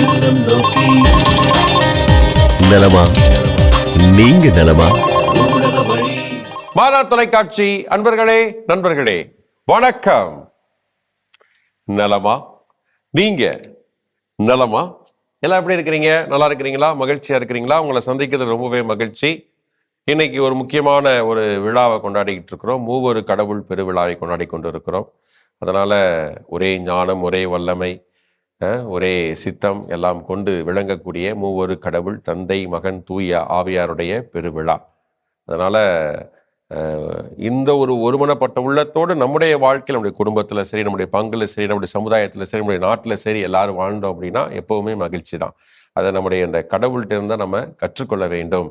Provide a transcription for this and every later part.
இல்லம் நோக்கி. நலமா? நீங்க நலமா? மாதா தொலைக்காட்சி. அன்பர்களே நண்பர்களே வணக்கம். நலமா? நீங்க நலமா? எல்லாம் எப்படி இருக்கிறீங்க? நல்லா இருக்கிறீங்களா? மகிழ்ச்சியா இருக்கிறீங்களா? உங்களை சந்திக்கிறது ரொம்பவே மகிழ்ச்சி. இன்னைக்கு ஒரு முக்கியமான ஒரு விழாவை கொண்டாடிக்கிட்டு இருக்கிறோம். மூவொரு கடவுள் பெருவிழாவை கொண்டாடி கொண்டு இருக்கிறோம் அதனால ஒரே ஞானம் ஒரே வல்லமை ஒரே சித்தம் எல்லாம் கொண்டு விளங்கக்கூடிய மூவொரு கடவுள் தந்தை மகன் தூய ஆவியாருடைய பெருவிழா. அதனால் இந்த ஒரு ஒருமனப்பட்ட உள்ளத்தோடு நம்முடைய வாழ்க்கையில் நம்முடைய குடும்பத்தில் சரி நம்முடைய பங்குல சரி நம்முடைய சமுதாயத்தில் சரி நம்முடைய நாட்டில் சரி எல்லாரும் வாழ்ந்தோம் அப்படின்னா எப்பவுமே மகிழ்ச்சி தான். அதை நம்முடைய இந்த கடவுள்கிட்ட இருந்தால் நம்ம கற்றுக்கொள்ள வேண்டும்.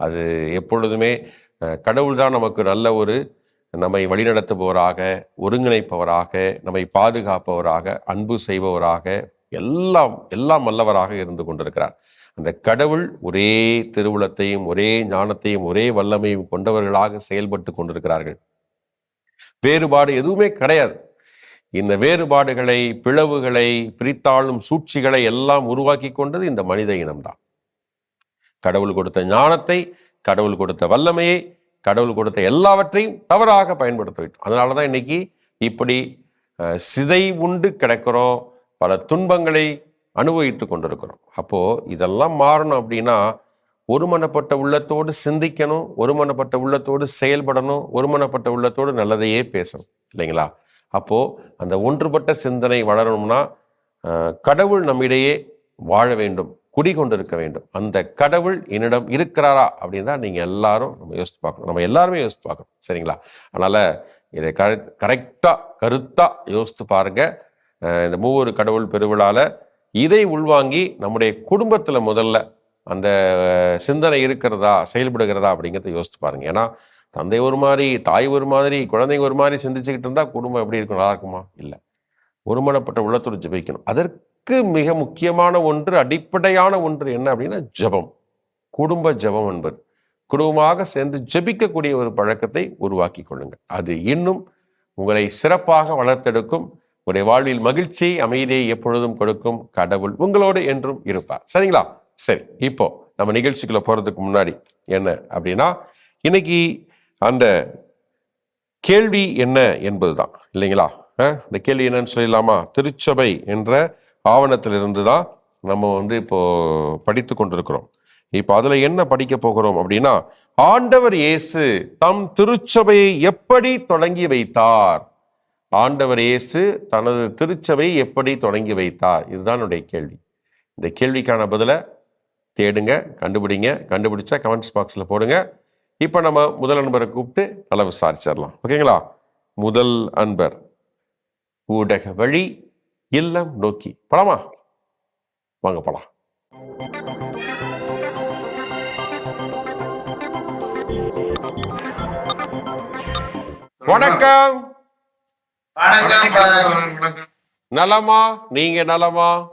அது எப்பொழுதுமே கடவுள் தான் நமக்கு நல்ல ஒரு நம்மை வழிநடத்துபவராக ஒருங்கிணைப்பவராக நம்மை பாதுகாப்பவராக அன்பு செய்பவராக எல்லாம் எல்லாம் வல்லவராக இருந்து கொண்டிருக்கிறார். அந்த கடவுள் ஒரே திருவுளத்தையும் ஒரே ஞானத்தையும் ஒரே வல்லமையும் கொண்டவர்களாக செயல்பட்டு கொண்டிருக்கிறார்கள். வேறுபாடு எதுவுமே கிடையாது. இந்த வேறுபாடுகளை பிளவுகளை பிரித்தாளும் சூழ்ச்சிகளை எல்லாம் உருவாக்கி கொண்டது இந்த மனித இனம்தான். கடவுள் கொடுத்த ஞானத்தை கடவுள் கொடுத்த வல்லமையை கடவுள் கொடுத்த எல்லாவற்றையும் தவறாக பயன்படுத்திவிட்டோம். அதனால தான் இன்னைக்கு இப்படி சிதை உண்டு கிடக்கிறோம் பல துன்பங்களை அனுபவித்து கொண்டிருக்கிறோம். அப்போது இதெல்லாம் மாறணும் அப்படின்னா ஒருமனப்பட்ட உள்ளத்தோடு சிந்திக்கணும் ஒருமனப்பட்ட உள்ளத்தோடு செயல்படணும் ஒருமனப்பட்ட உள்ளத்தோடு நல்லதையே பேசணும் இல்லைங்களா? அப்போது அந்த ஒன்றுபட்ட சிந்தனை வளரணும்னா கடவுள் நம்மிடையே வாழ வேண்டும். குடிகொண்டிருக்க வேண்டும். அந்த கடவுள் என்னிடம் இருக்கிறாரா அப்படின்னு தான் நீங்கள் எல்லாரும் நம்ம யோசித்து பார்க்கணும். நம்ம எல்லாருமே யோசித்து பார்க்கணும். சரிங்களா? அதனால் இதை கரெ கரெக்டாக கருத்தாக யோசித்து பாருங்க. இந்த மூவொரு கடவுள் பெருவிழாவில் இதை உள்வாங்கி நம்முடைய குடும்பத்தில் முதல்ல அந்த சிந்தனை இருக்கிறதா செயல்படுகிறதா அப்படிங்கிறத யோசித்து பாருங்க. ஏன்னா தந்தை ஒரு மாதிரி தாய் ஒரு மாதிரி குழந்தைங்க ஒரு மாதிரி சிந்திச்சுக்கிட்டு இருந்தால் குடும்பம் எப்படி இருக்கும்? நல்லா இருக்குமா? இல்லை. ஒருமனப்பட்ட உள்ளத்தோடு ஜெபிக்கணும். அதற்கு மிக முக்கியமான ஒன்று அடிப்படையான ஒன்று என்ன அப்படின்னா ஜெபம். குடும்ப ஜெபம் என்பது. குடும்பமாக சேர்ந்து ஜெபிக்கக்கூடிய ஒரு பழக்கத்தை உருவாக்கி கொள்ளுங்கள். அது இன்னும் உங்களை சிறப்பாக வளர்த்தெடுக்கும். உங்களுடைய வாழ்வில் மகிழ்ச்சியை அமைதியை எப்பொழுதும் கொடுக்கும். கடவுள் உங்களோடு என்றும் இருப்பார். சரிங்களா? சரி இப்போ நம்ம நிகழ்ச்சிக்குள்ள போகிறதுக்கு முன்னாடி என்ன அப்படின்னா இன்னைக்கு அந்த கேள்வி என்ன என்பதுதான். இல்லைங்களா? இந்த கேள்வி என்னன்னு சொல்லிடலாமா? திருச்சபை என்ற ஆவணத்திலிருந்து தான் நம்ம வந்து இப்போது படித்து கொண்டிருக்கிறோம். இப்போ அதில் என்ன படிக்க போகிறோம் அப்படின்னா ஆண்டவர் இயேசு தம் திருச்சபையை எப்படி தொடங்கி வைத்தார்? ஆண்டவர் இயேசு தனது திருச்சபையை எப்படி தொடங்கி வைத்தார்? இதுதான் என்னுடைய கேள்வி. இந்த கேள்விக்கான பதிலை தேடுங்க கண்டுபிடிங்க கண்டுபிடிச்சா கமெண்ட்ஸ் பாக்ஸில் போடுங்க. இப்போ நம்ம முதல் அன்பரை கூப்பிட்டு நல்லா விசாரிச்சிடலாம். ஓகேங்களா? முதல் அன்பர் ஊடக வழி இல்லம் நோக்கி. போலாமா? வாங்க போலாம். வணக்கம். நலமா? நீங்க நலமா?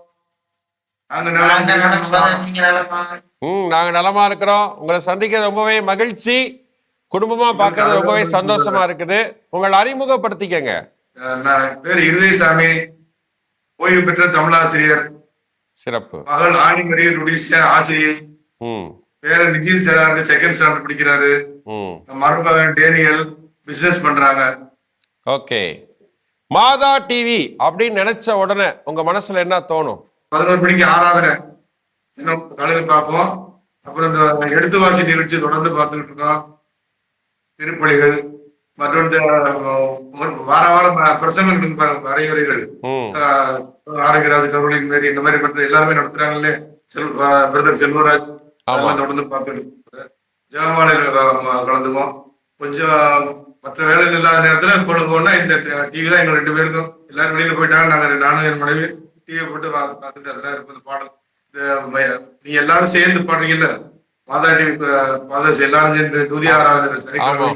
ம் நாங்க நலமா இருக்கிறோம். உங்களை சந்திக்க ரொம்பவே மகிழ்ச்சி. குடும்பமா பார்க்கறது ரொம்பவே சந்தோஷமா இருக்குது. உங்களை அறிமுகப்படுத்திக்கங்க. அஹ் நான் பேர் இருதயசாமி. ஓய்வு பெற்ற தமிழாசிரியர். சிறப்பு. மகள் ஆணிமரி ருடிசியா ஆசிரியை. ம். பேர நிஜின் சேதாரன் செகண்ட் ஸ்டாண்டர்ட் படிக்கிறாரு. மருமகன் டேனியல் பிசினஸ் பண்றாங்க. ஓகே. மாதா டிவி அப்படின்னு நினைச்ச உடனே உங்க மனசுல என்ன தோணும்? பதினோரு மணிக்கு ஆறாவது தினம் காலையில் பார்ப்போம். அப்புறம் இந்த எடுத்து வாசி நிகழ்ச்சி தொடர்ந்து பார்த்துக்கிட்டு இருக்கோம். திருப்பலிகள் மற்றும் இந்த வார வாரம் பிரசங்கம் இருக்கு பாருங்க அரையுறைகள் ஆரோக்கியராஜ் கருளின் மாரி இந்த மாதிரி மற்ற எல்லாருமே நடத்துறாங்கல்ல. செல் பிரதர் செல்வராஜ். அதெல்லாம் தொடர்ந்து பார்த்துட்டு ஜெயமாலையில் கலந்துக்குவோம். கொஞ்சம் மற்ற வேலைகள் இல்லாத நேரத்துல பொழுது போனா இந்த டிவி தான் எங்க ரெண்டு பேருக்கும். எல்லாரும் வெளியில போயிட்டாங்க. நாங்க நானும் என் மனைவி டிவி போட்டு பார்த்துட்டு அதெல்லாம் இருக்கும். இந்த பாடல் இந்த நீ எல்லாரும் சேர்ந்து பாடுறீங்கல்ல? மாதா டிவி ஃபாதர்ஸ் எல்லாரும் சேர்ந்து துதி ஆராதனை சனிக்கிழமை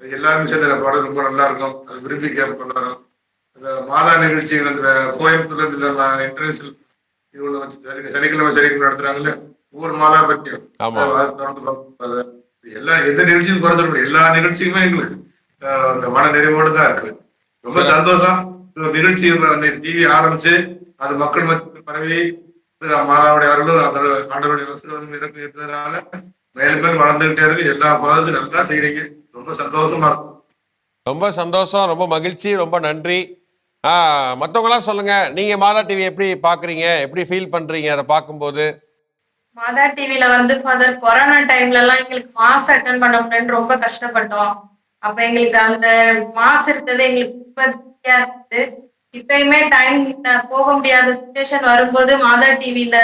எல்லாரும் சேர்ந்து பாடல் ரொம்ப நல்லா இருக்கும். அது விரும்பி கேட்ப எல்லாரும். இந்த மாதா நிகழ்ச்சிகள் இந்த கோயம்புத்தூர்ல இந்த இன்டர்நேஷனல் இது சனி- சனிக்கிழமை சனிக்கிழமை நடத்துறாங்கல்ல? ஒவ்வொரு மாதா பற்றியும். எல்லா எந்த நிகழ்ச்சியும் குறைஞ்சிட முடியும் எல்லா நிகழ்ச்சியுமே எங்களுக்கு அந்த மன நிறைவோடு தான் இருக்கு. ரொம்ப சந்தோஷம். நிகழ்ச்சி டிவி ஆரம்பிச்சு அது மக்கள் மத்தியில் பரவி மாதாவுடைய அருளும் அதோட ஆண்டவருடைய ஆசீர்வாதம் இறப்பு இருந்ததுனால மேலும் மேலும் வளர்ந்துகிட்டே இருக்கு. எல்லா பாதத்தையும் நல்லா செய்றீங்க. ரொம்ப சந்தோஷமா இருக்கும் ரொம்ப சந்தோஷம். ரொம்ப மகிழ்ச்சி. ரொம்ப நன்றி. மற்றவங்களாம் சொல்லுங்க. நீங்க மாதா டிவி எப்படி பாக்குறீங்க? எப்படி ஃபீல் பண்றீங்க? அதை பார்க்கும்போது மாதா டிவில வந்து ஃபாதர் கொரோனா டைம்ல எல்லாம் எங்களுக்கு மாஸ் அட்டன் பண்ண முடியலன்னு ரொம்ப கஷ்டப்பட்டோம். அப்ப எங்களுக்கு அந்த மாஸ் இருந்தது எங்களுக்கு உற்பத்தியா இருந்தது இப்பயுமே டைம் போக முடியாத சுச்சுவேஷன் வரும்போது மாதா டிவில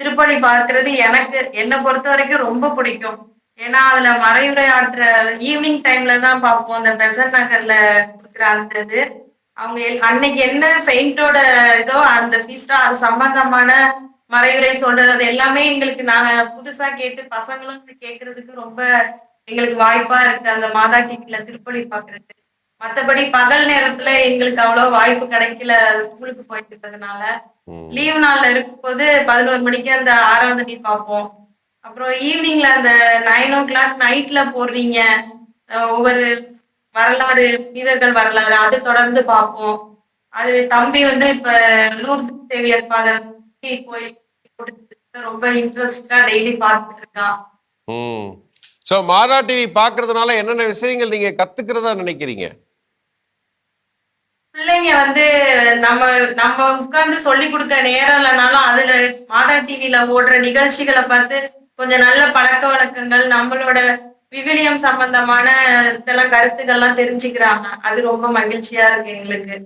திருப்பணி பார்க்கறது எனக்கு என்னை பொறுத்த வரைக்கும் ரொம்ப பிடிக்கும். ஏன்னா அதுல மறைவுரை ஆற்ற ஈவினிங் டைம்ல தான் பார்ப்போம். அந்த பெசன் நகர்ல கொடுக்குற அந்த இது. அவங்க அன்னைக்கு என்ன செயின்டோட இதோ அந்த ஃபீஸ்டோ அது சம்பந்தமான மறைவுரை சொல்றது அது எல்லாமே எங்களுக்கு நாங்க புதுசா கேட்டு பசங்களும் கேட்கறதுக்கு ரொம்ப எங்களுக்கு வாய்ப்பா இருக்கு. அந்த மாதா டிவில திருப்பலி பாக்குறது மத்தபடி பகல் நேரத்துல எங்களுக்கு அவ்வளவு வாய்ப்பு கிடைக்கல ஸ்கூலுக்கு போயிட்டு இருக்கிறதுனால லீவ் நாள்ல இருக்கும்போது பதினோரு மணிக்கு அந்த ஆராதனை பார்ப்போம். அப்புறம் ஈவினிங்ல அந்த நைன் ஓ கிளாக் நைட்ல போடுறீங்க. ஒவ்வொரு வரலாறு வீரர்கள் வரலாறு அது தொடர்ந்து பார்ப்போம். அது தம்பி வந்து இப்ப லூர்து தேவியர் ஃபாதர் போய் ரொம்ப இன்ட்ரெஸ்டா டெய்லி பார்த்துட்டு இருக்கான். ஸோ மாதா டிவி பார்க்கறதுனால என்னென்ன விஷயங்கள் நீங்க கத்துக்கிறதா நினைக்கிறீங்க? பிள்ளைங்க வந்து நம்ம நம்ம உட்கார்ந்து சொல்லி கொடுக்க நேரம் இல்லைனாலும் அதுல மாதா டிவில ஓடுற நிகழ்ச்சிகளை பார்த்து கொஞ்சம் நல்ல பழக்க வழக்கங்கள் நம்மளோட விவிலியம் சம்பந்தமான இதெல்லாம் கருத்துக்கள்லாம் தெரிஞ்சுக்கிறாங்க. அது ரொம்ப மகிழ்ச்சியா இருக்கு எங்களுக்கு.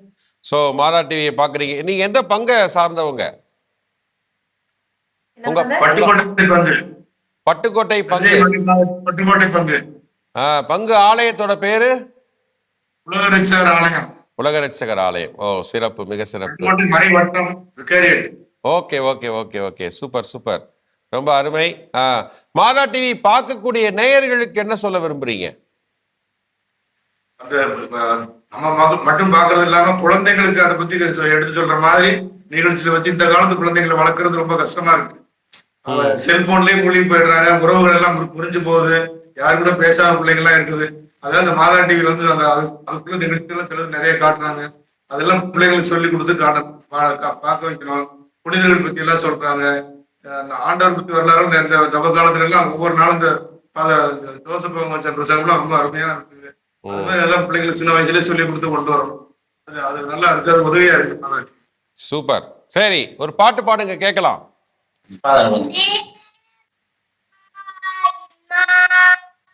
ஸோ மாதா டிவியை பார்க்குறீங்க நீங்க எந்த பங்கை சார்ந்தவங்க? உங்க வந்து? பட்டுக்கோட்டை பங்கு. பட்டுக்கோட்டை பங்கு. பங்கு. ஆ, பங்கு ஆலயத்தோட பேரு? உலகரிச்சார் ஆலயம். உலக ரட்சகர் ஆலயம். ஓ சிறப்பு மிக சிறப்பு. Okay okay okay okay. Super super. ரொம்ப அருமை. மாதா டிவி பார்க்கக்கூடிய நேயர்களுக்கு என்ன சொல்ல விரும்புறீங்க? அந்த நம்ம மட்டும் பாக்குறது இல்லாம குழந்தைங்களுக்கு அதை பத்தி எடுத்து சொல்ற மாதிரி நிகழ்ச்சியில வச்சு இந்த காலத்து குழந்தைங்களை வளர்க்கறது ரொம்ப கஷ்டமா இருக்கு. செல்போன்லயே மூழ்கி போயிடுறாங்க. உறவுகள் எல்லாம் முறிஞ்சு போகுது. யாரு கூட பேசாம பிள்ளைங்க எல்லாம் இருக்குது. அதான் அந்த மாதா டிவில வந்து அந்த அது- அதுக்குள்ள நிகழ்ச்சிகள் சிலது நிறைய காட்டுறாங்க. அதெல்லாம் பிள்ளைங்களுக்கு சொல்லி கொடுத்து காட்ட பார்க்க வைக்கணும். புனிதர்கள் பத்தி எல்லாம் சொல்றாங்க. ஆண்டவர் பத்தி வரலாறு இந்த- தப காலத்துல எல்லாம் ஒவ்வொரு நாளும் இந்த பல- அவங்க வச்ச பிரசங்கம்லாம் ரொம்ப அருமையா இருக்குது அது மாதிரி எல்லாம் பிள்ளைங்களுக்கு சின்ன வயசுலயே சொல்லி கொடுத்து கொண்டு வரணும். அது அது நல்லா இருக்கு. அது உதவியா இருக்கு. சூப்பர். சரி ஒரு பாட்டு பாடுங்க கேட்கலாம்.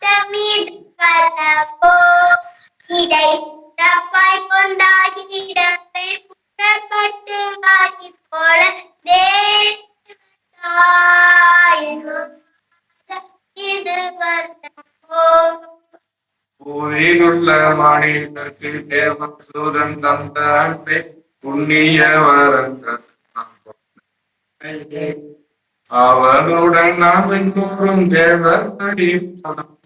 மாதமீது பலவோ இதை உள்ள மாநிலத்திற்கு தேவ சூதன் தந்த அன்பை புண்ணிய வரங்கள் அவனுடன் நாம் எல்லோரும் தேவர் அறிவோம்.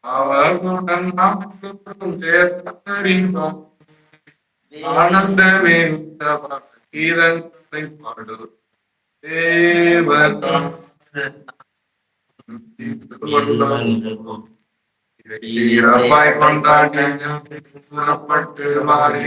அவனுடன் நாம் எல்லோரும் தேவர் அறிவோம். ஆனந்தமே கீதங்களை பாடு. தேவதா. புறப்பட்டு மாறி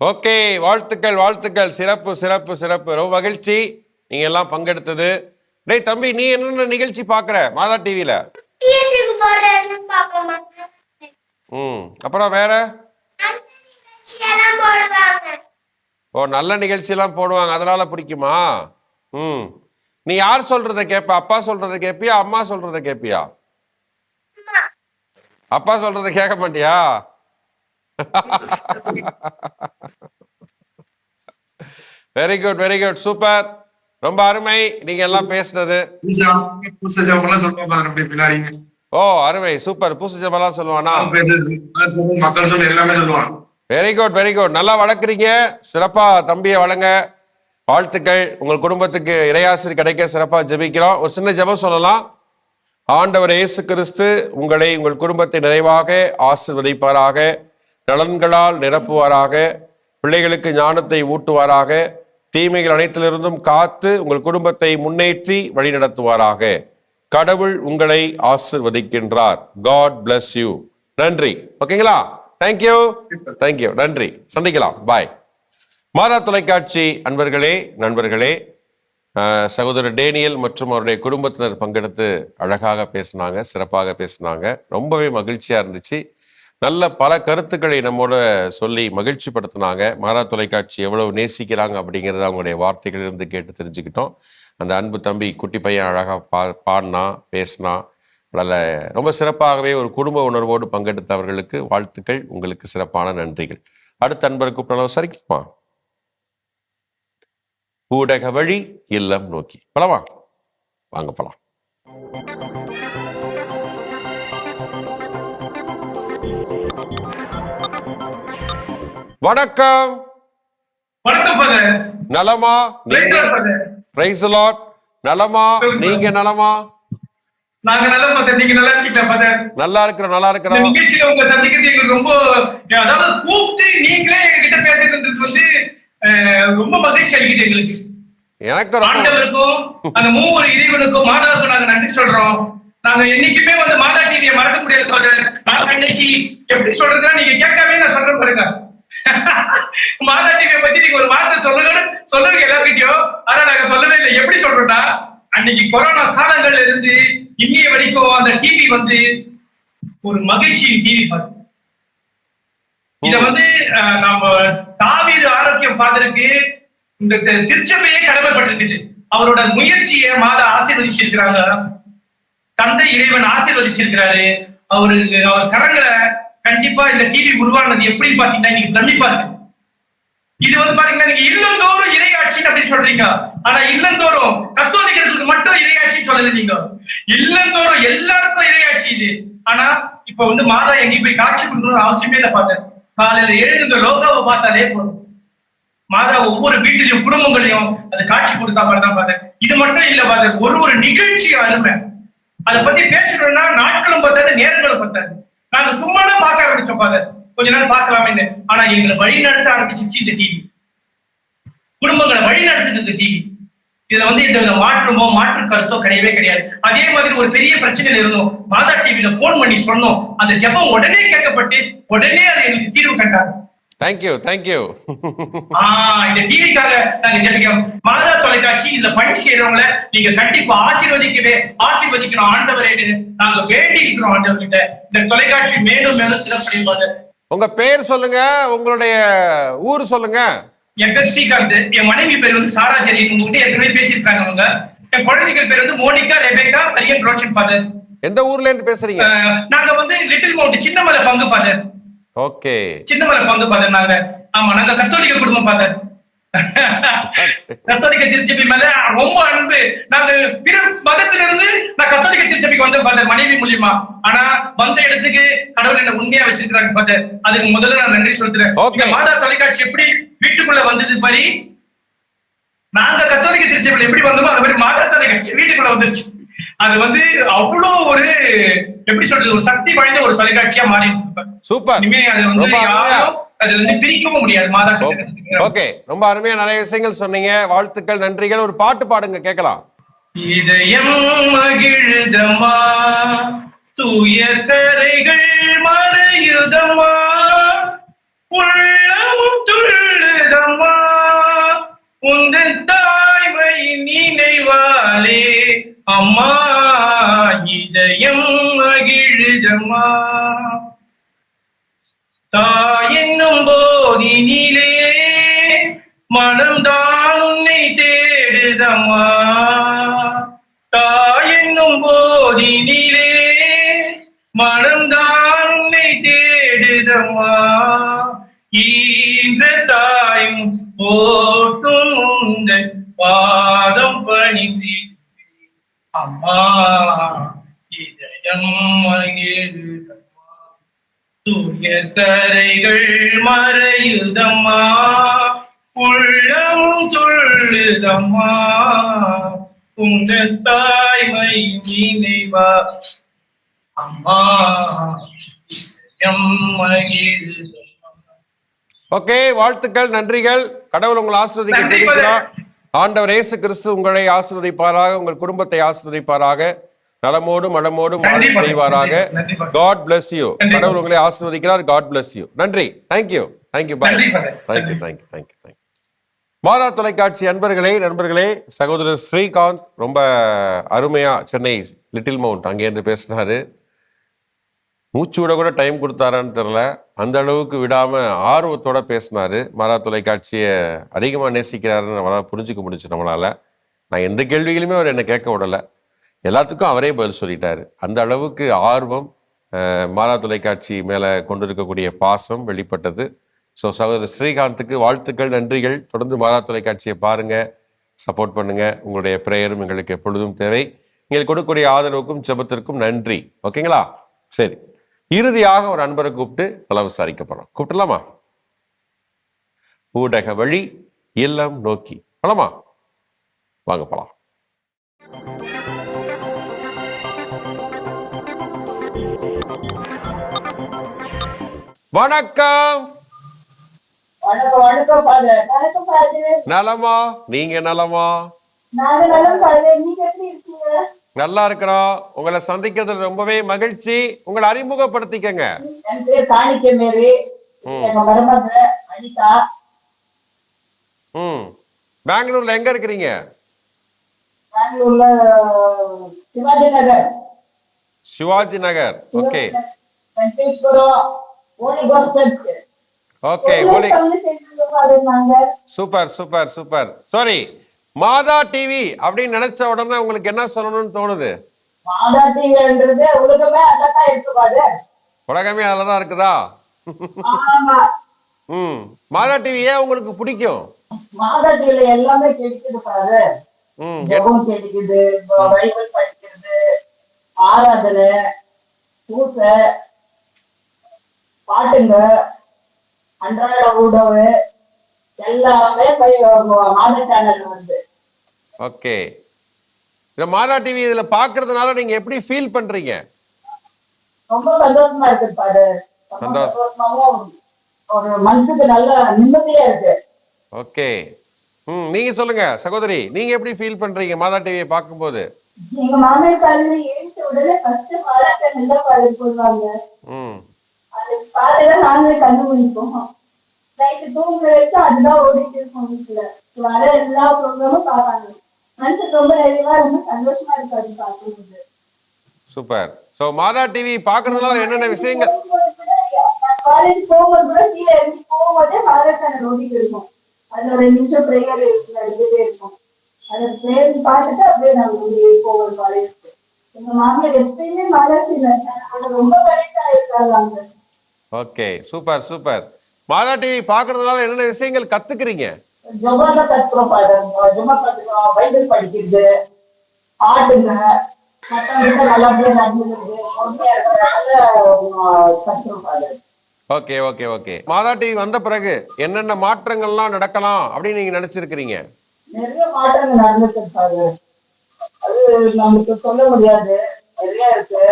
ஓகே வாழ்த்துக்கள் வாழ்த்துக்கள். சிறப்பு சிறப்பு சிறப்பு. ரொம்ப மகிழ்ச்சி. நீங்க எல்லாம் பங்கெடுத்தது. டேய் தம்பி நீ என்னென்ன நிகழ்ச்சி பார்க்குற? மாதா டிவியில ம். அப்புறம் வேற? ஓ நல்ல நிகழ்ச்சியெல்லாம் போடுவாங்க. அதனால பிடிக்குமா? ம். நீ யார் சொல்றத கேட்ப அப்பா சொல்றத கேட்பியா அம்மா சொல்றத கேட்பியா அப்பா சொல்றத கேட்க மாட்டியா? Very good very good super ரொம்ப அருமை. நீங்க எல்லாம் பேசுனது. ஓ அருமை. சூப்பர் பூசு ஜெபம்லாம் சொல்லுவான் வெரி குட் வெரி குட் நல்லா வளர்க்குறீங்க. சிறப்பா தம்பியை வளங்க வாழ்த்துக்கள். உங்கள் குடும்பத்துக்கு இறையாசிரி கிடைக்க சிறப்பாக ஜபிக்கிறோம். ஒரு சின்ன ஜெபம் சொல்லலாம். ஆண்டவர் இயேசு கிறிஸ்து உங்களை உங்கள் குடும்பத்தை நிறைவாக ஆசிர்வதிப்பாராக. நலன்களால் நிரப்புவாராக. பிள்ளைகளுக்கு ஞானத்தை ஊட்டுவாராக. தீமைகள் அனைத்திலிருந்தும் காத்து உங்கள் குடும்பத்தை முன்னேற்றி வழிநடத்துவாராக கடவுள் உங்களை ஆசிர்வதிக்கின்றார். காட் பிளஸ் யூ நன்றி. ஓகேங்களா? தேங்க்யூ தேங்க்யூ நன்றி. சந்திக்கலாம். பாய் மாதா தொலைக்காட்சி அன்பர்களே நண்பர்களே சகோதரர் டேனியல் மற்றும் அவருடைய குடும்பத்தினர் பங்கெடுத்து அழகாக பேசினாங்க சிறப்பாக பேசினாங்க. ரொம்பவே மகிழ்ச்சியாக இருந்துச்சு. நல்ல பல கருத்துக்களை நம்மோட சொல்லி மகிழ்ச்சி படுத்தினாங்க மாதா தொலைக்காட்சி எவ்வளவு நேசிக்கிறாங்க அப்படிங்கிறத அவங்களுடைய வார்த்தைகளிலிருந்து கேட்டு தெரிஞ்சுக்கிட்டோம். அந்த அன்பு தம்பி குட்டி பையன் அழகாக பா பாடினா பேசினா நல்ல ரொம்ப சிறப்பாகவே ஒரு குடும்ப உணர்வோடு பங்கெடுத்தவர்களுக்கு வாழ்த்துக்கள். உங்களுக்கு சிறப்பான நன்றிகள். அடுத்த அன்பருக்கு கூப்பிடலாம். சரிக்குமா ஊடக வழி இல்லம் நோக்கி. போலாமா? வாங்க போலாம். வணக்கம். நலமா? நலமா. நீங்க நலமா? நாங்க நல்லா நீங்க நல்லா இருக்கிறோம் நிகழ்ச்சியில உங்களை சந்திக்கிறது எங்களுக்கு ரொம்ப அதாவது கூப்பிட்டு நீங்களே எங்ககிட்ட பேசுறதுன்றது வந்து அஹ், ரொம்ப மகிழ்ச்சி அளிக்குது எங்களுக்கு. எனக்கு ஆண்டவருக்கும் அந்த மூவர் இறைவனுக்கும் மாதாவுக்கும் நாங்க நன்றி சொல்றோம். நாங்க என்னைக்குமே வந்து மாதா டிவியை மறக்க முடியாது நாங்க இன்னைக்கு எப்படி சொல்றதுன்னா நீங்க கேட்காம நான் சொல்றேன் பாருங்க. மாதா டிவியை பத்தி நீங்க ஒரு வார்த்தை சொல்லுங்க சொல்லுங்க எல்லார்கிட்டயும். ஆனா நாங்க சொல்லவே இல்லை. எப்படி சொல்றோம்னா அன்னைக்கு கொரோனா காலங்கள்ல இருந்து இன்னைய வரைக்கும் அந்த டிவி வந்து ஒரு மகிழ்ச்சி டிவி பார்த்து இத வந்து நம்ம தாவீது ஆரோக்கியம் ஃபாதருக்கு இந்த திருச்சபையே கடமைப்பட்டிருக்குது. அவரோட முயற்சியை மாதா ஆசீர்வதிச்சிருக்கிறாங்க. தந்தை இறைவன் ஆசீர்வதிச்சிருக்கிறாரு. அவருக்கு அவர் கரங்களை கண்டிப்பா இந்த டிவி உருவானது எப்படின்னு பாத்தீங்கன்னா இன்னைக்கு பிரமிப்பா இருக்கு. இது வந்து பாத்தீங்கன்னா நீங்க இல்லந்தோறும் இறையாட்சி அப்படின்னு சொல்றீங்க. ஆனா இல்லந்தோறும் கத்தோலிக்கர்களுக்கு மட்டும் இறையாட்சி சொல்லல நீங்க. இல்லந்தோறும் எல்லாருக்கும் இறையாட்சி இது. ஆனா இப்ப வந்து மாதா எங்கேயும் போய் காட்சி கொடுக்கணும்னு அவசியமே இல்லை பார்த்தேன் காலையில எழுந்த லோகாவை பார்த்தாலே போதும். மாதா ஒவ்வொரு வீட்டிலையும் குடும்பங்களையும் அது காட்சி கொடுத்தா மாதிரி தான் பார்த்தேன். இது மட்டும் இல்ல பார்த்தேன். ஒரு ஒரு நிகழ்ச்சி அருமை அதை பத்தி பேசணும்னா நாட்களும் பத்தாது நேரங்களும் பத்தாது. நாங்க சும்மா பார்க்க ஆரம்பிச்சோம் ஃபாதர் கொஞ்ச நாள் பார்க்கலாமே ஆனா எங்களை வழி நடத்த ஆரம்பிச்சிச்சு இந்த டிவி குடும்பங்களை வழி நடத்துது இந்த டிவி இதுல வந்து எந்த வித மாற்றமோ மாற்று கருத்தோ கிடையவே கிடையாது. அதே மாதிரி ஒரு பெரிய பிரச்சனையில இருந்தோம். மாதா டிவில போன் பண்ணி சொன்னோம். அந்த ஜெபம் உடனே கேட்கப்பட்டு உடனே அது எங்களுக்கு தீர்வு கண்டாங்க தேங்க்யூ தேங்க்யூ இந்த டிவிக்காக நாங்க ஜெபிக்கிறோம். மாதா தொலைக்காட்சி இந்த பணி செய்யறவங்கள நீங்க கண்டிப்பா ஆசீர்வதிக்கவே ஆசீர்வதிக்கணும் ஆண்டவரே நாங்க வேண்டி இருக்கிறோம் ஆண்டவர்கிட்ட. இந்த தொலைக்காட்சி மேலும் மேலும் சிறப்படைவாங்க உங்க பேர் சொல்லுங்க உங்களுடைய ஊர் சொல்லுங்க. என் பேர் ஸ்ரீகாந்த். என் மனைவி பேர் வந்து சாராஜரி உங்ககிட்ட ஏற்கனவே பேசியிருக்காங்க அவங்க என் குழந்தைகள் பேர் வந்து Monica Rebecca Marian Roshan father எந்த ஊர்ல இருந்து பேசுறீங்க? நாங்க வந்து லிட்டில் மவுண்ட் சின்னமலை பங்கு ஃபாதர் ஓகே. சின்னமலை பங்கு ஃபாதர் நாங்க. ஆமா நாங்க கத்தோலிக்க குடும்பம் ஃபாதர் கத்தோலிக்க திருச்சபை மேல ரொம்ப அன்பு. நாங்க பிற மதத்துல இருந்து நான் கத்தோலிக்க திருச்சபைக்கு வந்தேன் ஃபாதர் மனைவி மூலியமா. ஆனா வந்த இடத்துக்கு கடவுள் என்ன உண்மையா வச்சிருக்காங்க ஃபாதர் அதுக்கு முதல்ல நான் நன்றி சொல்றேன். மாதா தொலைக்காட்சி எப்படி வீட்டுக்குள்ள வந்தது மாதிரி நாங்க கத்தோலிக்க திருச்சபையில எப்படி வந்தோமோ அது மாதிரி மாதா தொலைக்காட்சி வீட்டுக்குள்ள வந்துருச்சு. அது வந்து அவ்வளவு ஒரு எப்படி சொல்றது ஒரு சக்தி வாய்ந்த ஒரு தொலைக்காட்சியா மாறி. சூப்பர். இனிமே அது வந்து யாரும் அதுல இருந்து பிரிக்கவும் முடியாது. மாதா ஓகே ரொம்ப அருமையா நிறைய விஷயங்கள் சொன்னீங்க. வாழ்த்துக்கள் நன்றிகள். ஒரு பாட்டு பாடுங்க கேட்கலாம். இதயம் மகிழுதமா தூய கரைகள் மறையுதமா உள்ளமும் துள்ளுதமா உந்தன் தாய்மை நினைவாலே அம்மா இதயம் மகிழுதமா தாயென்னும் தாயும் போட்டும் உந்தன் பாதம் பணிந்து. அம்மா இதயம் மகிழுதம்மா தூய தரைகள் மறையுதம்மா. உள்ளம் சொல்லுதம்மா. உங்க தாய்மை நினைவா. அம்மா எம் மகிழ்தம் ஓகே வாழ்த்துக்கள் நன்றிகள். கடவுள் உங்களை ஆசீர்வதிக்க ஜெபிக்கிறார் ஆண்டவர் இயேசு கிறிஸ்து உங்களை ஆசீர்வதிப்பாராக உங்கள் குடும்பத்தை ஆசீர்வதிப்பாராக. நலமோடும் Father. செய்வாராக. காட் bless யூ கடவுள். உங்களை ஆசீர்வதிக்கிறார். காட் bless யூ நன்றி. Thank you thank you bye. Thank you. Thank you thank you thank you மாறா தொலைக்காட்சி அன்பர்களே நண்பர்களே சகோதரர் ஸ்ரீகாந்த் ரொம்ப அருமையா சென்னை லிட்டில் மவுண்ட் அங்கேருந்து பேசினாரு. மூச்சு விட கூட டைம் கொடுத்தாரான்னு தெரில அந்த அளவுக்கு விடாமல் ஆர்வத்தோட பேசினார். மாறா தொலைக்காட்சியை அதிகமாக நேசிக்கிறாருன்னு நம்மளால் புரிஞ்சுக்க முடிச்சு நம்மளால். நான் எந்த கேள்விகளுமே அவர் என்னை கேட்க விடலை. எல்லாத்துக்கும் அவரே பதில் சொல்லிட்டார். அந்த அளவுக்கு ஆர்வம் அஹ், மாறா தொலைக்காட்சி மேலே கொண்டு இருக்கக்கூடிய பாசம் வெளிப்பட்டது. ஸோ சகோதரர் ஸ்ரீகாந்துக்கு வாழ்த்துக்கள் நன்றிகள். தொடர்ந்து மாறா தொலைக்காட்சியை பாருங்கள் சப்போர்ட் பண்ணுங்கள் உங்களுடைய ப்ரேயரும் எங்களுக்கு எப்பொழுதும் தேவை. நீங்கள் கொடுக்கக்கூடிய ஆதரவுக்கும் ஜபத்திற்கும் நன்றி. ஓகேங்களா சரி. இறுதியாக ஒரு அன்பரை கூப்பிட்டு நலம் விசாரிக்க போறோம் கூப்பிடலாமா ஊடக வழி இல்லம் நோக்கி. போலாமா? வாங்க போலாம். வணக்கம். நலமா? நீங்க நலமா? நல்லா இருக்கிறோம் உங்களை சந்திக்கிறதுல ரொம்பவே மகிழ்ச்சி. உங்களை அறிமுகப்படுத்திக்கங்க. ம். பெங்களூர்ல எங்க இருக்கிறீங்க? Shivaji Nagar. Okay. Okay super super super. Sorry Matha TV அப்படின்னு நினைச்ச உடனே உங்களுக்கு என்ன சொல்லணும்னு தோணுது? உலகமே அதில் தான் இருக்குதா? ம். மாதா டிவி ஏன் உங்களுக்கு பிடிக்கும்? மாதா டிவில எல்லாமே கிடைக்குது ம் ஜெபம் கிடைக்குது பைபிள் படிக்கிறது ஆராதனை பூசை பாட்டுங்க அன்றாட உணவு எல்லாமே மாத சேனல் வந்து. ஓகே. இந்த மாதா டிவி இதில் பார்க்கறதுனால நீங்க எப்படி ஃபீல் பண்றீங்க? ரொம்ப சந்தோஷமா இருக்கு சந்தோஷம். சந்தோஷமாவும் ஒரு மனசுக்கு நல்ல நிம்மதியா இருக்கு. ஓகே. ம் நீங்க சொல்லுங்க சகோதரி நீங்க எப்படி ஃபீல் பண்றீங்க மாதா டிவியை பார்க்கும்போது எங்க மாமியார் காலையில எழுந்த உடனே ஃபர்ஸ்ட் மாதா சேனல் தான் பாரு போடுவாங்க. ம். அது பாட்டுதான் நாங்களே கண்டுபிடிப்போம். நைட்டு தூங்குற வரைக்கும் அதுதான் ஓடிட்டு இருக்கும் வீட்டுல. வர எல்லா ப்ரோக்ராமும் பார்ப்பாங்க மனசுக்கு ரொம்ப நிறைவா ரொம்ப சந்தோஷமா இருக்கு அது பார்க்கும்போது. சூப்பர் ஸோ மாதா டிவி பார்க்கறதுனால என்னென்ன விஷயங்கள்? காலேஜ் போகும்போது கூட கீழே இறங்கி போகும்போதே மகாராஷ்டிரா ஓடிட்டு இருக்கும் அதுல ஒரு நிமிஷம் ப்ரேயர் நடந்துட்டே இருக்கும் அதை ப்ரேயர் பார்த்துட்டு அப்படியே நாங்க இங்கே போவோம் காலேஜ்க்கு எங்க மாமியார் எப்பயுமே மகாராஷ்டிரா அது ரொம்ப கரெக்டா இருக்காங்க அங்க. Okay super super Matha TV பார்க்கறதுனால என்னென்ன விஷயங்கள் கத்துக்கிறீங்க? கத்துக்கிறோம் பாருங்க ஜொமா பைபிள் படிக்கிறது பாட்டுங்க மற்றவங்க நல்லபடியா நடந்துக்கிறது பொறுமையா இருக்கிறதுனால கத்துக்கிறோம் பாருங்க okay okay okay. Matha TV வந்த பிறகு என்னென்ன மாற்றங்கள்லாம் நடக்கலாம் அப்படின்னு நீங்க நினைச்சிருக்கிறீங்க? நிறைய மாற்றங்கள் நடந்துட்டு அது நமக்கு சொல்ல முடியாது. நிறைய இருக்கு.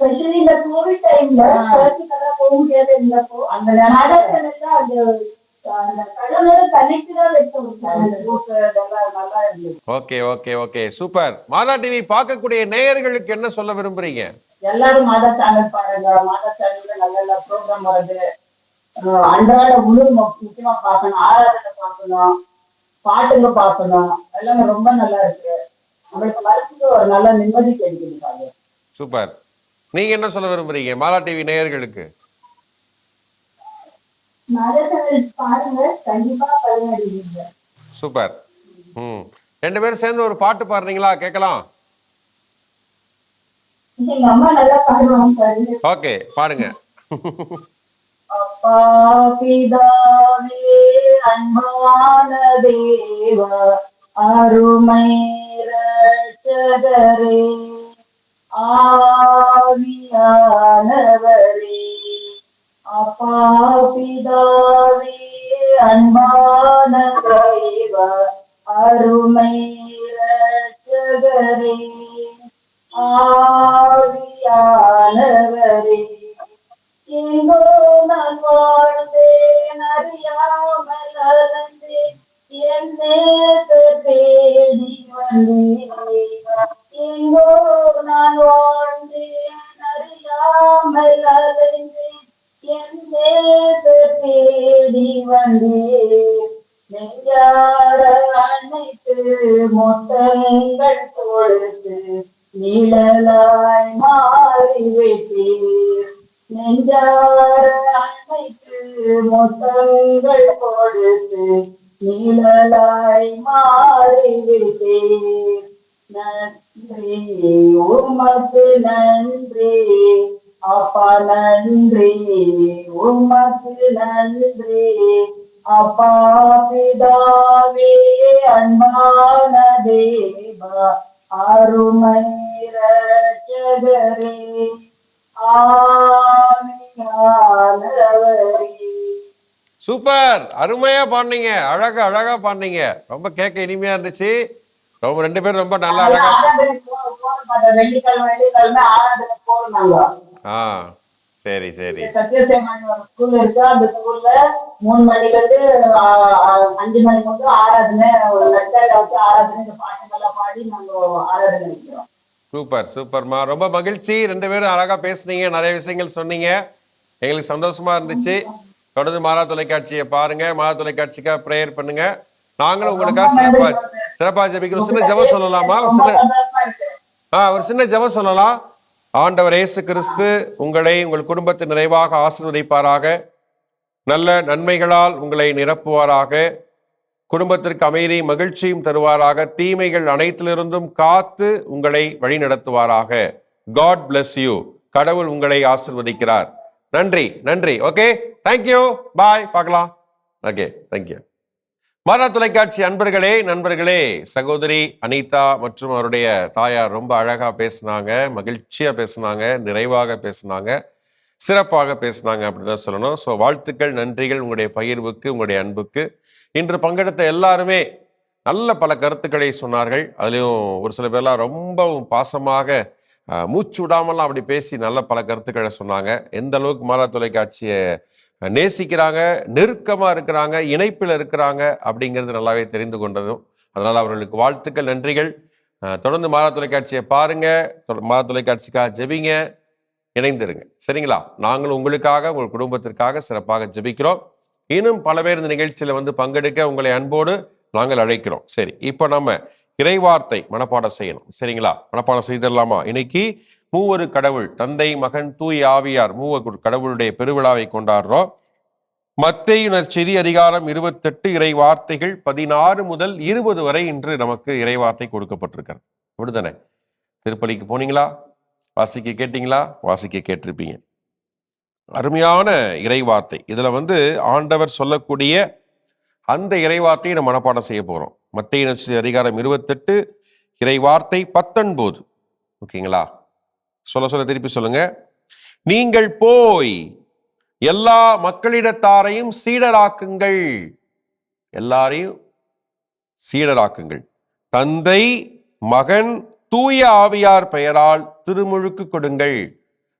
ஸ்பெஷலி இந்த கோவிட் டைம்ல சர்ச்சுக்கெல்லாம் போக முடியாது இருந்தப்போ அந்த நாடகத்துல அந்த okay okay okay super Matha TV பார்க்கக்கூடிய நேயர்களுக்கு என்ன சொல்ல விரும்புறீங்க? எல்லாரும் மாதா சேனல் பாருங்க. மாதா சேனல்ல நல்ல நல்ல ப்ரோக்ராம் வருது. அன்றாட மு- முக்கியமா பார்க்கணும். ஆராதனை பார்க்கணும். பாட்டுங்க பார்க்கணும். எல்லாமே ரொம்ப நல்லா இருக்கு. நம்மளுக்கு மனசுக்கு ஒரு நல்ல நிம்மதி கிடைக்குது சூப்பர் நீங்க என்ன சொல்ல விரும்புறீங்க? மாதா டிவி நேயர்களுக்கு மாதா சேனல் பாருங்க கண்டிப்பா பயனடைவீங்க சூப்பர். ம். ரெண்டு பேரும் சேர்ந்து ஒரு பாட்டு பாடுறீங்களா? கேட்கலாம். ஓகே பாடுங்க. அப்பா பிதாவே அன்பான தேவா அருமை ரட்சகரே ஆவியானவரே. அப்பா பிதாவே அன்பான தெய்வ அருமை ரட்சகரே ஆவியானவரே எங்கோ நான் வாழ்ந்தேன் அறியாமல் அலந்தேன் என் நேச அன்பான தேவா அருமை ரட்சகரே சூப்பர்! அருமையா பாடினீங்க. அழகா அழகா பாடினீங்க. ரொம்ப கேட்க இனிமையா இருந்துச்சு. ரொம்ப ரெண்டு பேரும் ரொம்ப நல்லா அழகா ஆ. சரி சரி. சத்யசேமான் ஸ்கூல் இருக்கு அந்த ஸ்கூல்ல மூணு மணில இருந்து ஆ, ஆ, அஞ்சு மணி வந்து ஆராதனை ஒரு லட்சால வச்சு ஆராதனை இந்த பாட்டுக்கெல்லாம் பாடி நாங்க ஆராதனை வைக்கிறோம். சூப்பர் சூப்பர்மா. ரொம்ப மகிழ்ச்சி. ரெண்டு பேரும் அழகா பேசுனீங்க நிறைய விஷயங்கள் சொன்னீங்க. எங்களுக்கு சந்தோஷமா இருந்துச்சு. தொடர்ந்து மாறா தொலைக்காட்சியை பாருங்க. மாறா தொலைக்காட்சிக்காக ப்ரேயர் பண்ணுங்க. நாங்களும் உங்களுக்காக சிறப்பா சிறப்பா ஜெபிக்கிறோம். சின்ன ஜெபம் சொல்லலாமா? சின்ன ஆ ஒரு சின்ன ஜெபம் சொல்லலாம். ஆண்டவர் இயேசு கிறிஸ்து உங்களை உங்கள் குடும்பத்தை நிறைவாக ஆசீர்வதிப்பாராக. நல்ல நன்மைகளால் உங்களை நிரப்புவாராக. குடும்பத்திற்கு அமைதி மகிழ்ச்சியும் தருவாராக. தீமைகள் அனைத்திலிருந்தும் காத்து உங்களை வழிநடத்துவாராக. காட் பிளஸ் யூ கடவுள் உங்களை ஆசிர்வதிக்கிறார். நன்றி நன்றி. ஓகே தேங்க்யூ பாய் பார்க்கலாம். ஓகே தேங்க்யூ மாதா தொலைக்காட்சி அன்பர்களே நண்பர்களே சகோதரி அனிதா மற்றும் அவருடைய தாயார் ரொம்ப அழகா பேசினாங்க மகிழ்ச்சியா பேசினாங்க நிறைவாக பேசினாங்க சிறப்பாக பேசினாங்க அப்படின்னு தான் சொல்லணும். ஸோ வாழ்த்துக்கள் நன்றிகள் உங்களுடைய பகிர்வுக்கு உங்களுடைய அன்புக்கு. இன்று பங்கெடுத்த எல்லாருமே நல்ல பல கருத்துக்களை சொன்னார்கள். அதுலேயும் ஒரு சில பேர்லாம் ரொம்பவும் பாசமாக மூச்சு விடாமலாம் அப்படி பேசி நல்ல பல கருத்துக்களை சொன்னாங்க. எந்த அளவுக்கு மாதா தொலைக்காட்சியை நேசிக்கிறாங்க நெருக்கமாக இருக்கிறாங்க இணைப்பில் இருக்கிறாங்க அப்படிங்கிறது நல்லாவே தெரிந்து கொண்டதும். அதனால் அவர்களுக்கு வாழ்த்துக்கள் நன்றிகள். தொடர்ந்து மாதா தொலைக்காட்சியை பாருங்கள் மாதா தொலைக்காட்சிக்காக ஜெபிங்க. இணைந்துருங்க. சரிங்களா? நாங்களும் உங்களுக்காக உங்கள் குடும்பத்திற்காக சிறப்பாக ஜெபிக்கிறோம். இன்னும் பல பேர் இந்த நிகழ்ச்சியில் வந்து பங்கெடுக்க உங்களை அன்போடு நாங்கள் அழைக்கிறோம். சரி இப்போ நம்ம இறைவார்த்தை மனப்பாடம் செய்யணும். சரிங்களா? மனப்பாடம் செய்திடலாமா? இன்னைக்கு மூவரு கடவுள் தந்தை மகன் தூய் ஆவியார் மூவர் கடவுளுடைய பெருவிழாவை கொண்டாடுறோம். மத்தேயு செறி அதிகாரம் இருபத்தெட்டு இறை வார்த்தைகள் பதினாறு முதல் இருபது வரை இன்று நமக்கு இறைவார்த்தை கொடுக்கப்பட்டிருக்கிறது. அப்படிதானே திருப்பலிக்கு போனீங்களா? வாசிக்க கேட்டீங்களா? வாசிக்க கேட்டிருப்பீங்க. அருமையான இறைவார்த்தை இதில் வந்து ஆண்டவர் சொல்லக்கூடிய அந்த இறைவார்த்தையை நம்ம மனப்பாடம் செய்ய போகிறோம் மத்திய நட்சத்திர அதிகாரம் இருபத்தெட்டு இறைவார்த்தை பத்தொன்பது. ஓகேங்களா? சொல்ல சொல்ல திருப்பி சொல்லுங்க. நீங்கள் போய் எல்லா மக்களிடத்தாரையும் சீடராக்குங்கள். எல்லாரையும் சீடராக்குங்கள். தந்தை மகன் தூய ஆவியார் பெயரால் திருமுழுக்கு கொடுங்கள்.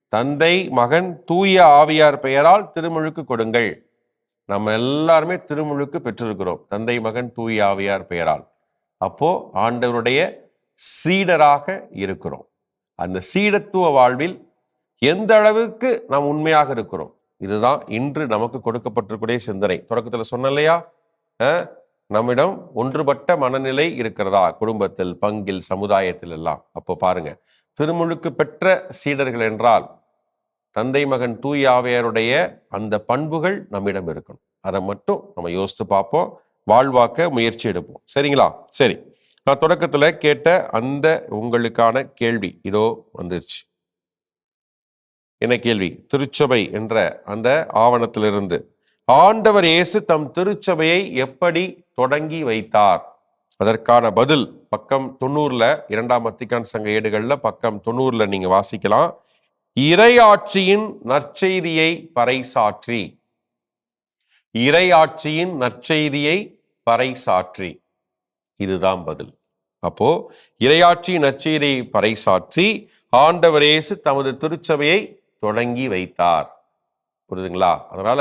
தந்தை மகன் தூய ஆவியார் பெயரால் திருமுழுக்கு கொடுங்கள். நம்ம எல்லாருமே திருமுழுக்கு பெற்றிருக்கிறோம். தந்தை மகன் தூய ஆவியார் பெயரால். அப்போ ஆண்டவருடைய சீடராக இருக்கிறோம். அந்த சீடத்துவ வாழ்வில் எந்த அளவுக்கு நாம் உண்மையாக இருக்கிறோம்? இதுதான் இன்று நமக்கு கொடுக்கப்பட்டிருக்கூடிய சிந்தனை. தொடக்கத்தில் சொன்ன இல்லையா நம்மிடம் ஒன்றுபட்ட மனநிலை இருக்கிறதா? குடும்பத்தில் பங்கில் சமுதாயத்தில் எல்லாம் அப்போ பாருங்க. திருமுழுக்கு பெற்ற சீடர்கள் என்றால் தந்தை மகன் தூயாவையருடைய அந்த பண்புகள் நம்மிடம் இருக்கணும். அதை மட்டும் நம்ம யோசித்து பார்ப்போம். வாழ்வாக்க முயற்சி எடுப்போம். சரிங்களா? சரி. நான் தொடக்கத்தில் கேட்ட அந்த உங்களுக்கான கேள்வி இதோ வந்துருச்சு. என்ன கேள்வி? திருச்சபை என்ற அந்த ஆவணத்திலிருந்து. ஆண்டவர் இயேசு தம் திருச்சபையை எப்படி தொடங்கி வைத்தார்? அதற்கான பதில் பக்கம் தொண்ணூறில் இரண்டாம் அத்திகான் சங்க ஏடுகளில் பக்கம் தொண்ணூறில் நீங்கள் வாசிக்கலாம். இறையாட்சியின் நற்செய்தியை பறைசாற்றி. இறையாட்சியின் நற்செய்தியை பறைசாற்றி. இதுதான் பதில். அப்போ இரையாற்றி நற்செய்தியை பறைசாற்றி ஆண்டவரேசு தமது திருச்சபையை தொடங்கி வைத்தார். புரியுதுங்களா? அதனால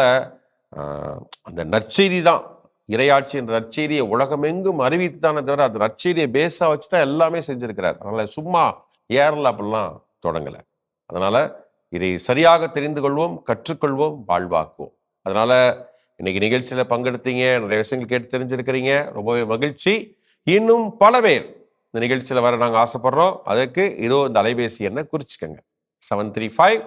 அந்த நற்செய்தி தான். இரையாட்சி என்ற நற்செய்தியை உலகமெங்கும் அறிவித்து தானே தவிர அந்த நற்செய்தியை பேஸாக வச்சு தான் எல்லாமே செஞ்சிருக்கிறார். அதனால சும்மா ஏறல அப்படிலாம் தொடங்கலை. அதனால இதை சரியாக தெரிந்து கொள்வோம் கற்றுக்கொள்வோம் வாழ்வாக்குவோம். அதனால இன்னைக்கு நிகழ்ச்சியில் பங்கெடுத்தீங்க நிறைய விஷயங்கள் கேட்டு தெரிஞ்சிருக்கிறீங்க. ரொம்பவே மகிழ்ச்சி. இன்னும் பல பேர் இந்த நிகழ்ச்சியில் வர நாங்கள் ஆசைப்படுறோம். அதுக்கு இதோ இந்த அலைபேசி எண்ணை குறிச்சிக்கோங்க. Seven three five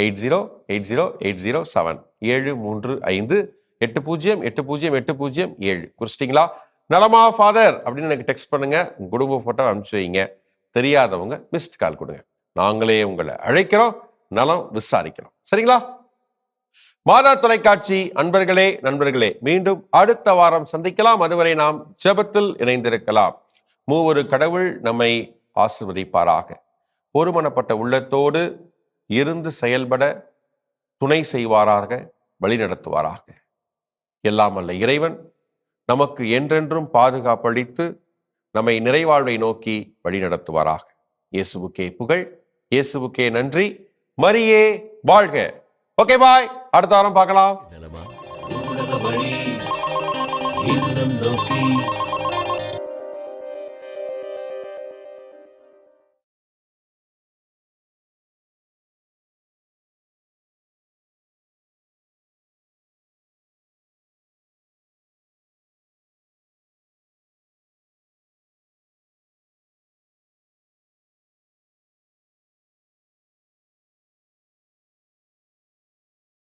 eight zero eight zero eight zero seven ஏழு மூன்று ஐந்து எட்டு பூஜ்ஜியம் எட்டு பூஜ்ஜியம் எட்டு பூஜ்ஜியம் ஏழு. குறிச்சிட்டிங்களா? நலமா ஃபாதர் அப்படின்னு எனக்கு டெக்ஸ்ட் பண்ணுங்க. உங்க குடும்ப ஃபோட்டோ அனுப்பிச்சு வைங்க. தெரியாதவங்க மிஸ்ட் கால் கொடுங்க. நாங்களே உங்களை அழைக்கிறோம். நலம் விசாரிக்கிறோம். சரிங்களா? மாதா தொலைக்காட்சி அன்பர்களே நண்பர்களே மீண்டும் அடுத்த வாரம் சந்திக்கலாம். அதுவரை நாம் ஜெபத்தில் இணைந்திருக்கலாம். மூவொரு கடவுள் நம்மை ஆசிர்வதிப்பாராக. ஒருமனப்பட்ட உள்ளத்தோடு இருந்து செயல்பட துணை செய்வாராக வழிநடத்துவாராக எல்லாம் அல்ல இறைவன் நமக்கு என்றென்றும் பாதுகாப்பளித்து நம்மை நிறைவாழ்வை நோக்கி வழிநடத்துவாராக இயேசுவுக்கே புகழ் இயேசுவுக்கே நன்றி. மரியே வாழ்க. Okay bye. அடுத்த வாரம் பார்க்கலாம்.